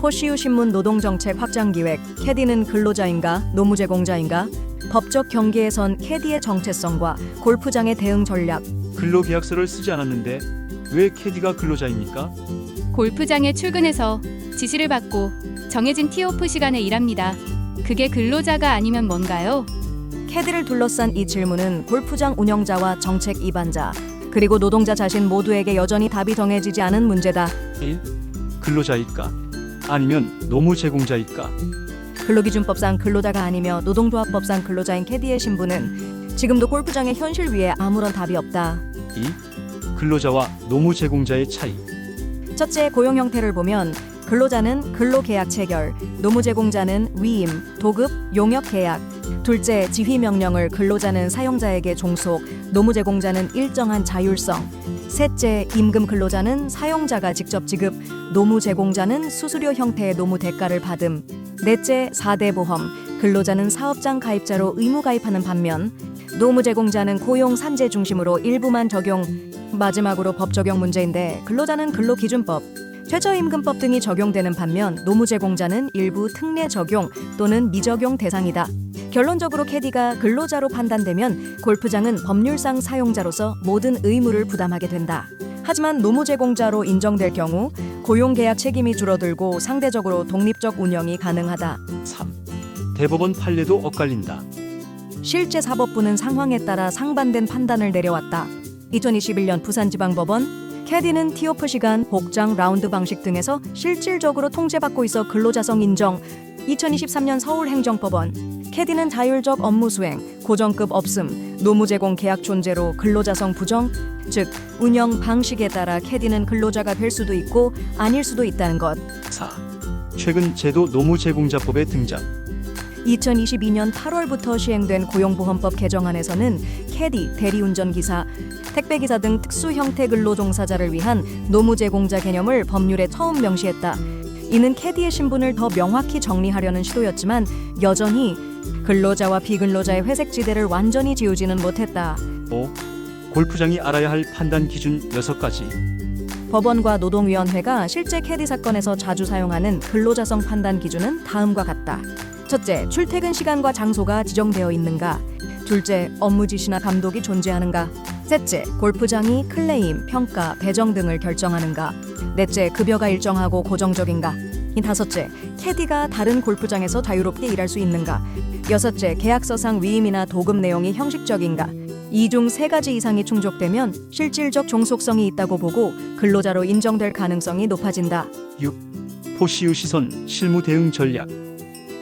포시우 신문 노동정책 확장 기획 캐디는 근로자인가 노무제공자인가 법적 경계에선 캐디의 정체성과 골프장의 대응 전략 근로계약서를 쓰지 않았는데 왜 캐디가 근로자입니까? 골프장에 출근해서 지시를 받고 정해진 티오프 시간에 일합니다. 그게 근로자가 아니면 뭔가요? 캐디를 둘러싼 이 질문은 골프장 운영자와 정책 이반자 그리고 노동자 자신 모두에게 여전히 답이 정해지지 않은 문제다. 1. 근로자일까? 아니면 노무 제공자일까? 근로기준법상 근로자가 아니며 노동조합법상 근로자인 캐디의 신분은 지금도 골프장의 현실 위에 아무런 답이 없다. 2. 근로자와 노무 제공자의 차이. 첫째 고용 형태를 보면 근로자는 근로계약 체결, 노무 제공자는 위임, 도급, 용역 계약. 둘째 지휘 명령을 근로자는 사용자에게 종속, 노무 제공자는 일정한 자율성. 셋째 임금 근로자는 사용자가 직접 지급, 노무 제공자는 수수료 형태의 노무 대가를 받음. 넷째 사대 보험, 근로자는 사업장 가입자로 의무 가입하는 반면 노무 제공자는 고용 산재 중심으로 일부만 적용. 마지막으로 법 적용 문제인데 근로자는 근로기준법, 최저임금법 등이 적용되는 반면 노무 제공자는 일부 특례 적용 또는 미적용 대상이다. 결론적으로 캐디가 근로자로 판단되면 골프장은 법률상 사용자로서 모든 의무를 부담하게 된다. 하지만 노무 제공자로 인정될 경우 고용 계약 책임이 줄어들고 상대적으로 독립적 운영이 가능하다. 3. 대법원 판례도 엇갈린다. 실제 사법부는 상황에 따라 상반된 판단을 내려왔다. 2021년 부산지방법원 캐디는 티오프 시간, 복장, 라운드 방식 등에서 실질적으로 통제받고 있어 근로자성 인정. 2023년 서울행정법원 캐디는 자율적 업무 수행, 고정급 없음, 노무 제공 계약 존재로 근로자성 부정, 즉 운영 방식에 따라 캐디는 근로자가 될 수도 있고 아닐 수도 있다는 것. 4. 최근 제도 노무 제공자법의 등장. 2022년 8월부터 시행된 고용보험법 개정안에서는 캐디, 대리운전기사, 택배기사 등 특수 형태 근로 종사자를 위한 노무 제공자 개념을 법률에 처음 명시했다. 이는 캐디의 신분을 더 명확히 정리하려는 시도였지만 여전히 근로자와 비근로자의 회색 지대를 완전히 지우지는 못했다. 5. 골프장이 알아야 할 판단 기준 6가지. 법원과 노동위원회가 실제 캐디 사건에서 자주 사용하는 근로자성 판단 기준은 다음과 같다. 첫째, 출퇴근 시간과 장소가 지정되어 있는가. 둘째, 업무 지시나 감독이 존재하는가. 셋째, 골프장이 클레임, 평가, 배정 등을 결정하는가. 넷째, 급여가 일정하고 고정적인가. 이 다섯째, 캐디가 다른 골프장에서 자유롭게 일할 수 있는가. 여섯째, 계약서상 위임이나 도급 내용이 형식적인가. 이중세 가지 이상이 충족되면 실질적 종속성이 있다고 보고 근로자로 인정될 가능성이 높아진다. 6. 포시유 시선 실무 대응 전략.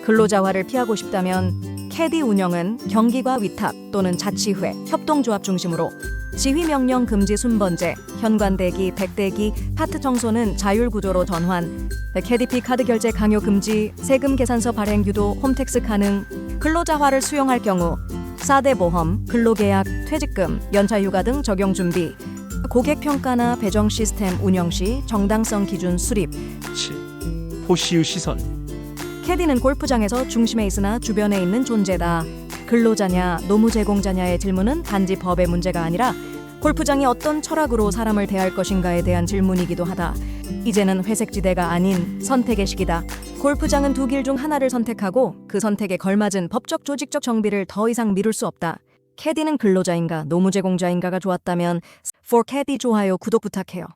근로자화를 피하고 싶다면 캐디 운영은 경기과 위탁 또는 자치회, 협동조합 중심으로 지휘 명령 금지 순번제, 현관대기, 백대기, 파트 청소는 자율 구조로 전환, 캐디피 카드 결제 강요 금지, 세금 계산서 발행 유도, 홈택스 가능, 근로자화를 수용할 경우 사대 보험, 근로계약, 퇴직금, 연차휴가 등 적용 준비, 고객 평가나 배정 시스템 운영 시 정당성 기준 수립, 7. 포시유 시선. 캐디는 골프장에서 중심에 있으나 주변에 있는 존재다. 근로자냐, 노무 제공자냐의 질문은 단지 법의 문제가 아니라 골프장이 어떤 철학으로 사람을 대할 것인가에 대한 질문이기도 하다. 이제는 회색지대가 아닌 선택의 시기다. 골프장은 두 길 중 하나를 선택하고 그 선택에 걸맞은 법적 조직적 정비를 더 이상 미룰 수 없다. 캐디는 근로자인가, 노무 제공자인가가 좋았다면 For 캐디 좋아요, 구독 부탁해요.